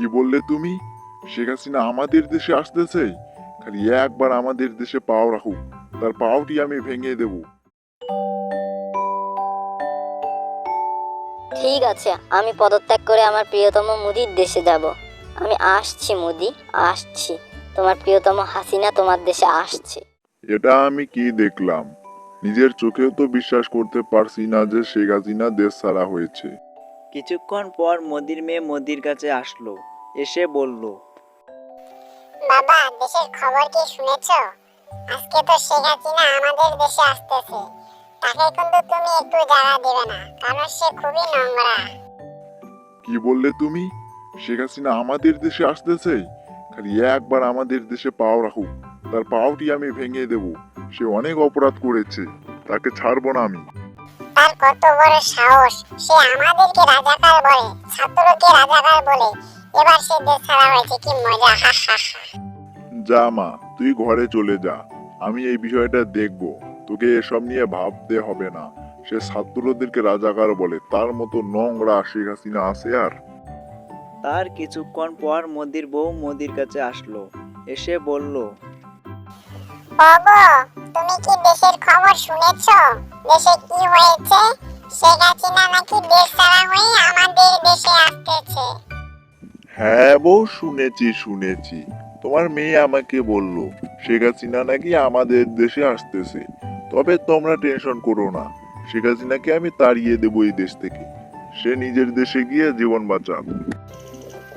কি বললে তুমি? শেখ হাসিনা আমাদের দেশে আসতেছে। খালি একবার আমাদের দেশে পাও রাখুক। তার পাওটি আমি ভেঙে দেব। ঠিক আছে আমি পদত্যাগ করে আমার প্রিয়তম মুদির দেশে যাব। আমি আসছি মুদি আসছি। তোমার প্রিয়তম হাসিনা তোমার দেশে আসছে। এটা আমি কি দেখলাম? নিজের চোখেও তো বিশ্বাস করতে পারছি না যে শেখ হাসিনা দেশ ছাড়া হয়েছে। কিছুক্ষণ পর মোদির মেয়ে মোদির কাছে আসলো। এসে বলল বাবা দেশের খবর কি শুনেছো? আজকে তো শেখ হাসিনা আমাদের দেশে আসতেছে। তাকে কিন্তু তুমি একটু জায়গা দেবে না কারণ সে খুবই নোংরা। কি বললে তুমি? শেখ হাসিনা আমাদের দেশে আসতেছে? খালি একবার আমাদের দেশে পাও রাখুক তার পাওটি আমি ভেঙে দেব। সে অনেক অপরাধ করেছে তাকে ছাড়বো না আমি। তার কত বড় সাহস সে আমাদেরকে রাজাকার বলে ছাত্রকে রাজাকার বলে এবার সে দেশ ছাড়া হয়েছে কি মজা হা হা হা। যা মা তুই ঘরে চলে যা আমি এই বিষয়টা দেখব। তোকে এসব নিয়ে ভাবতে হবে না। সে ছাত্রদেরকে রাজাকার বলে তার মতো নোংরা শেখ হাসিনা আছে আর? তার কিছুক্ষণ পর মোদির বউ মোদির কাছে আসলো এসে বলল ওগো তুমি কি দেশের খবর শুনেছো? দেশে কি হয়েছে? শেখ হাসিনা নাকি দেশ ছাড়া হয়ে হ্যাঁ বউ শুনেছি শুনেছি। তোমার মেয়ে আমাকে বলল শেখ হাসিনা নাকি আমাদের দেশে আসতেছে। তবে তোমরা টেনশন করো না শেখ হাসিনাকে আমি তাড়িয়ে দেবো এই দেশ থেকে। সে নিজের দেশে গিয়ে জীবন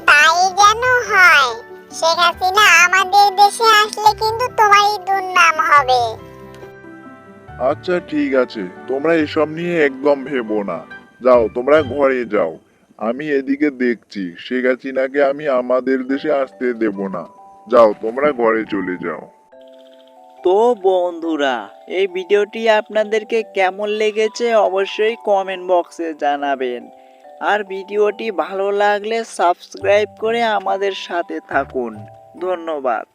তাই যেন হয় শেখ হাসিনা আমাদের দেশে আসলে কিন্তু তোমারই দুর্নাম হবে। আচ্ছা ঠিক আছে। তোমরা এসব নিয়ে একদম ভেবো না। যাও তোমরা ঘরে যাও। আমি এদিকে দেখছি শেখ হাসিনাকে আমি আমাদের দেশে আসতে দেব না। যাও, তোমরা ঘরে চলে যাও। তো বন্ধুরা, এই ভিডিওটি আপনাদেরকে কেমন লেগেছে অবশ্যই কমেন্ট বক্সে জানাবেন। আর ভিডিওটি ভালো লাগলে সাবস্ক্রাইব করে আমাদের সাথে থাকুন। ধন্যবাদ।